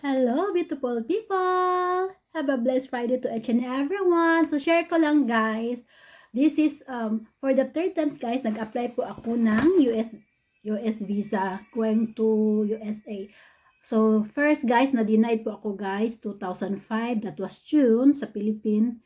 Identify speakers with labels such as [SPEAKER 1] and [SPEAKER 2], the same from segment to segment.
[SPEAKER 1] Hello, beautiful people! Have a blessed Friday to each and everyone. So, share ko lang, guys. This is, um, for the third times, guys, nag-apply po ako ng US, US visa going to USA. So, first, guys, na-denied po ako, guys, 2005. That was June sa Philippines.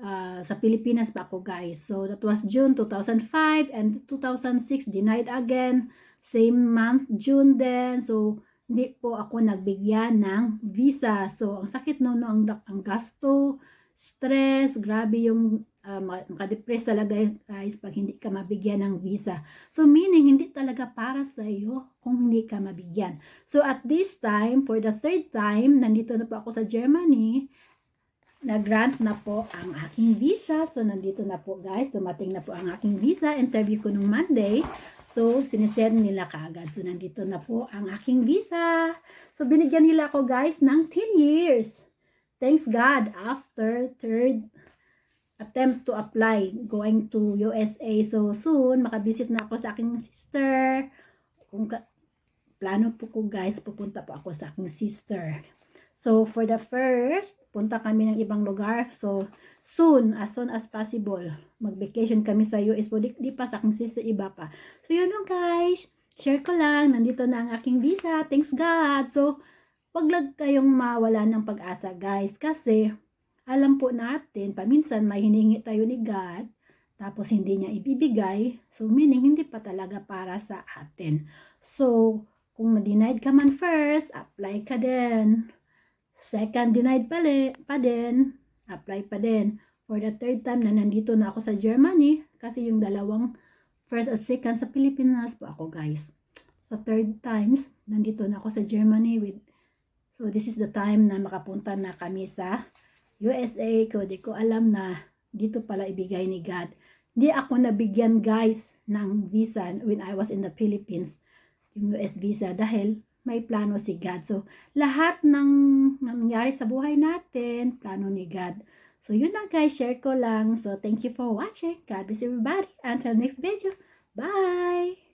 [SPEAKER 1] Uh, sa Pilipinas pa ako, guys. So, that was June 2005 and 2006, denied again. Same month, June din. So, hindi po ako nagbigyan ng visa. So, ang sakit no, no ang, ang gasto, stress, grabe yung uh, makadepress talaga guys pag hindi ka mabigyan ng visa. So, meaning, hindi talaga para sa iyo kung hindi ka mabigyan. So, at this time, for the third time, nandito na po ako sa Germany, na-grant na po ang aking visa. So, nandito na po guys, dumating na po ang aking visa. Interview ko nung Monday. So, sinisend nila kaagad. So, nandito na po ang aking visa. So, binigyan nila ako guys ng 10 years. Thanks God, after third attempt to apply, going to USA. So, soon, makabisit na ako sa aking sister. Kung plano po ko guys, pupunta po ako sa aking sister. So, for the first, punta kami ng ibang lugar. So, soon, as soon as possible, mag-vacation kami sa US po. Di, di pa sa aking sister, iba pa. So, yun lang guys. Share ko lang. Nandito na ang aking visa. Thanks God. So, wag lang kayong mawala ng pag-asa guys. Kasi, alam po natin, paminsan may hiningi tayo ni God, tapos hindi niya ibibigay. So, meaning, hindi pa talaga para sa atin. So, kung na-denied ka man first, apply ka din. Second, denied pa, li, pa din. Apply pa din. For the third time na nandito na ako sa Germany, kasi yung dalawang first at second sa Pilipinas po ako guys. So third times, nandito na ako sa Germany with So this is the time na makapunta na kami sa USA ko. Di ko alam na dito pala ibigay ni God. Hindi ako nabigyan guys ng visa when I was in the Philippines. Yung US visa dahil may plano si God. So, lahat ng nangyari sa buhay natin, plano ni God. So, yun lang guys, share ko lang. So, thank you for watching. God bless everybody. Until next video. Bye!